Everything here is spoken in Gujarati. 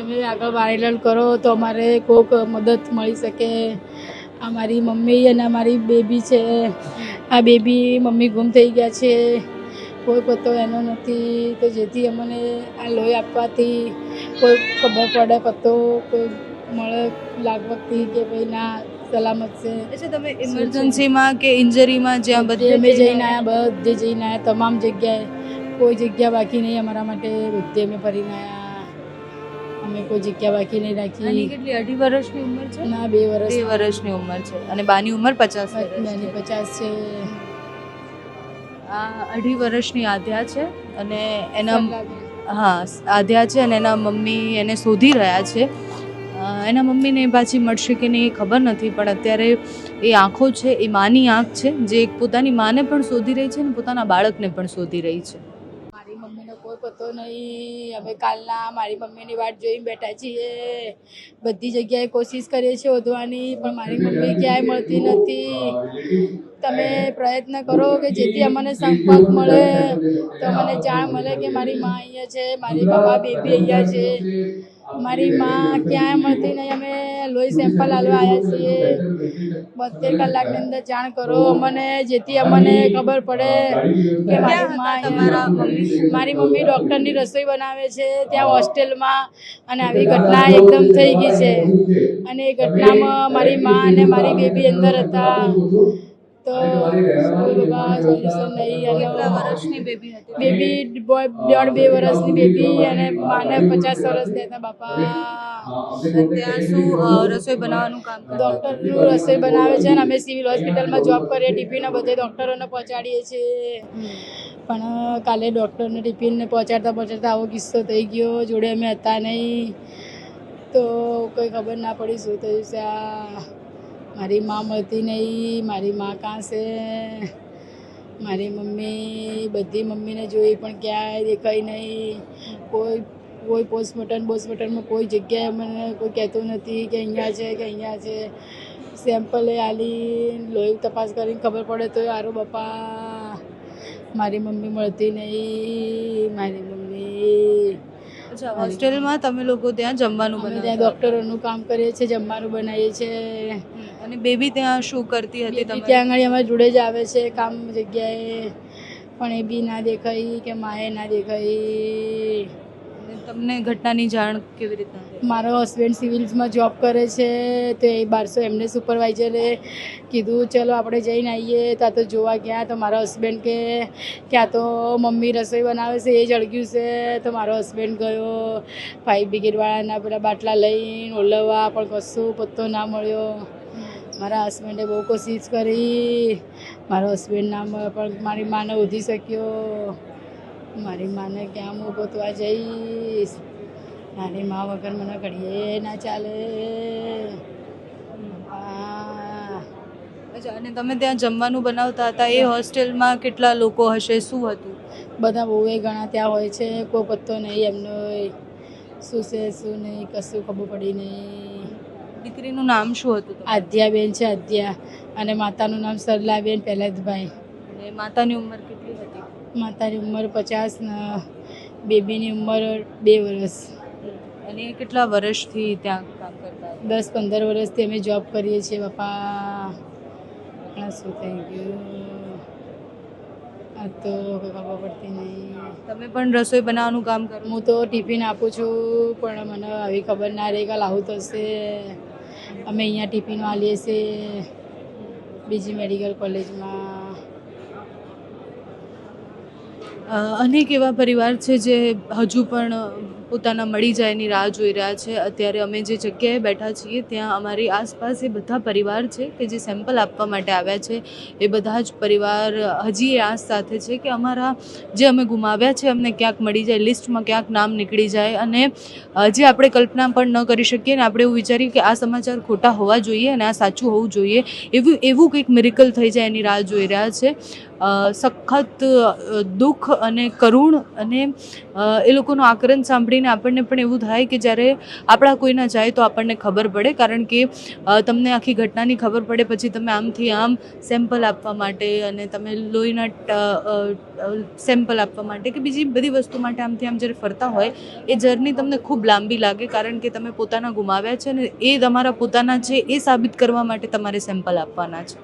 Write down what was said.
તમે આગળ વાયરલ કરો તો અમારે કોઈક મદદ મળી શકે. આ મારી મમ્મી અને મારી બેબી છે. આ બેબી મમ્મી ગુમ થઈ ગયા છે. કોઈ પત્તો એનો નથી. તો જેથી અમને આ લોહી આપવાથી કોઈ ખબર પડે પત્તો કોઈ મળે લાગવગથી કે ભાઈ ના સલામત છે. અચ્છા તમે ઇમરજન્સીમાં કે ઇન્જરીમાં જ્યાં બધે બધે અમે જઈને આવ્યા? બધે જઈને આવ્યા તમામ જગ્યાએ. કોઈ જગ્યા બાકી નહીં અમારા માટે. બધે અમે ફરીને આવ્યા અમે કોઈ જગ્યા બાકી નહીં રાખી. કેટલી? અઢી વર્ષની ઉંમર છે? ના બે વર્ષ. બે વર્ષની ઉંમર છે. અને બાની ઉંમર પચાસ બાની પચાસ છે. આ અઢી વર્ષની આધ્યા છે અને એના હા આધ્યા છે અને એના મમ્મી એને શોધી રહ્યા છે. એના મમ્મીને પાછી મળશે કે નહીં એ ખબર નથી પણ અત્યારે એ આંખો છે એ માની આંખ છે જે એક પોતાની માને પણ શોધી રહી છે અને પોતાના બાળકને પણ શોધી રહી છે. પતો નહીં. અમે કાલના મારી મમ્મીની વાટ જોઈને બેઠા છીએ. બધી જગ્યાએ કોશિશ કરીએ છીએ શોધવાની પણ મારી મમ્મી ક્યાંય મળતી નથી. તમે પ્રયત્ન કરો કે જેથી અમને સંપર્ક મળે, તો અમને જાણ મળે કે મારી મા અહીંયા છે, મારી બાબા બેબી અહીંયા છે. મારી માં ક્યાંય મળતી નહીં. અમે લોહી સેમ્પલ આલવા આવ્યા છીએ. બોતેર કલાકની અંદર જાણ કરો. અમને જેથી અમને ખબર પડે કે મારી માં મારી મમ્મી ડૉક્ટરની રસોઈ બનાવે છે. ત્યાં હોસ્ટેલમાં અને આવી ઘટના એકદમ થઈ ગઈ છે. અને એ ઘટનામાં મારી માં અને મારી બેબી અંદર હતા. તો બાબા સોલ્યુશન નહીં અને વર્ષની બેબી બેબી બોય દોઢ બે વર્ષની બેબી અને માને પચાસ વર્ષ હતા બાપા. ત્યાં શું રસોઈ બનાવવાનું કામ ડૉક્ટરનું રસોઈ બનાવે છે અને અમે સિવિલ હોસ્પિટલમાં જોબ કરીએ ટિફિન બધે ડૉક્ટરોને પહોંચાડીએ છીએ. પણ કાલે ડૉક્ટરને ટિફિનને પહોંચાડતા પહોંચાડતા આવો કિસ્સો થઈ ગયો જોડે અમે હતા નહીં. તો કોઈ ખબર ના પડી શું થયું છે આ. મારી મા મળતી નહીં, મારી મા કાં છે? મારી મમ્મી, બધી મમ્મીને જોઈ પણ ક્યાંય દેખાય નહીં. કોઈ કોઈ પોસ્ટમોર્ટમ પોસ્ટમોર્ટમમાં કોઈ જગ્યાએ મને કોઈ કહેતું નથી કે અહીંયા છે, કે અહીંયા છે. સેમ્પલે આલી લોહી તપાસ કરીને ખબર પડે તો આરો બાપા, મારી મમ્મી મળતી નહીં, મારી મમ્મી. અચ્છા હોસ્ટેલમાં તમે લોકો ત્યાં જમવાનું અમે ત્યાં ડૉક્ટરોનું કામ કરીએ છીએ જમવાનું બનાવીએ છીએ. અને બેબી ત્યાં શું કરતી હતી તમે? ત્યાં આગળ અમારે જોડે જ આવે છે કામ જગ્યાએ. પણ એ બી ના દેખાઈ કે માએ ના દેખાઈ. તમને ઘટનાની જાણ કેવી રીતના મારો હસબન્ડ સિવિલ્સમાં જોબ કરે છે, તો એ બારસો એમને સુપરવાઇઝરે કીધું, ચલો આપણે જઈને આવીએ ત્યાં તો જોવા ગયા. તો મારો હસબન્ડ કે, ક્યાં તો મમ્મી રસોઈ બનાવે છે, એ જળગ્યું છે. તો મારો હસબન્ડ ગયો ફાઈવ બ્રિગેડવાળાના પેલા બાટલા લઈને, ઓલવવા, પણ કશું પત્તો ના મળ્યો. મારા હસબન્ડે બહુ કોશિશ કરી. મારો હસબન્ડ ના પણ મારી માને ઉધી શક્યો. મારી માને ક્યાં હું ગોતવા જઈશ? મારી મા વગર મને ઘડીએ ના ચાલે. અચ્છા અને તમે ત્યાં જમવાનું બનાવતા હતા? એ હોસ્ટેલમાં કેટલા લોકો હશે? શું હતું? બધા બહુ એ ઘણા ત્યાં હોય છે. કોઈ પત્તો નહીં એમનો શું છે શું નહીં કશું ખબર પડી નહીં. દીકરીનું નામ શું હતું આધ્યાબેન છે આદ્યા અને માતાનું નામ સરલાબેન પહેલાદભાઈ માતાની ઉંમર કેટલી માતાની ઉંમર પચાસ બેબીની ઉંમર બે વર્ષ અને કેટલા વર્ષથી ત્યાં કામ કરતા દસ પંદર વર્ષથી અમે જોબ કરીએ છીએ. બાપા શું થઈ ગયું? આ તો ખબર પડતી નહીં. તમે પણ રસોઈ બનાવવાનું કામ કરો હું તો ટિફિન આપું છું પણ મને આવી ખબર ના રહી કાલ આવું થશે અમે અહીંયા ટિફિન આલીએ છીએ બીજી મેડિકલ કોલેજમાં અનેક એવા પરિવાર છે જે હજુ પણ પોતાના મળી જાયની રાહ જોઈ રહ્યા છે. અત્યારે અમે જે જગ્યાએ બેઠા છીએ, ત્યાં અમારી આસપાસ એ બધા પરિવાર છે કે જે સેમ્પલ આપવા માટે આવ્યા છે. એ બધા જ પરિવાર હજી એ આસ સાથે છે કે અમારા જે અમે ગુમાવ્યા છે, અમને ક્યાંક મળી જાય, લિસ્ટમાં ક્યાંક નામ નીકળી જાય અને જે આપણે કલ્પના પણ ન કરી શકીએ ને આપણે એવું વિચારીએ કે આ સમાચાર ખોટા હોવા જોઈએ અને આ સાચું હોવું જોઈએ, એવું એવું કંઈક મિરેકલ થઈ જાય એની રાહ જોઈ રહ્યા છે. સખત દુઃખ અને કરુણ અને એ લોકોનું આકરણ સાંભળીને કરીને આપણને પણ એવું થાય કે જ્યારે આપણા કોઈના જાય તો આપણને ખબર પડે. કારણ કે તમને આખી ઘટનાની ખબર પડે, પછી તમે આમથી આમ સેમ્પલ આપવા માટે અને તમે લોહીના સેમ્પલ આપવા માટે કે બીજી બધી વસ્તુ માટે આમથી આમ જ્યારે ફરતા હોય, એ જર્ની તમને ખૂબ લાંબી લાગે. કારણ કે તમે પોતાના ગુમાવ્યા છે ને એ તમારા પોતાના છે એ સાબિત કરવા માટે તમારે સેમ્પલ આપવાના છે.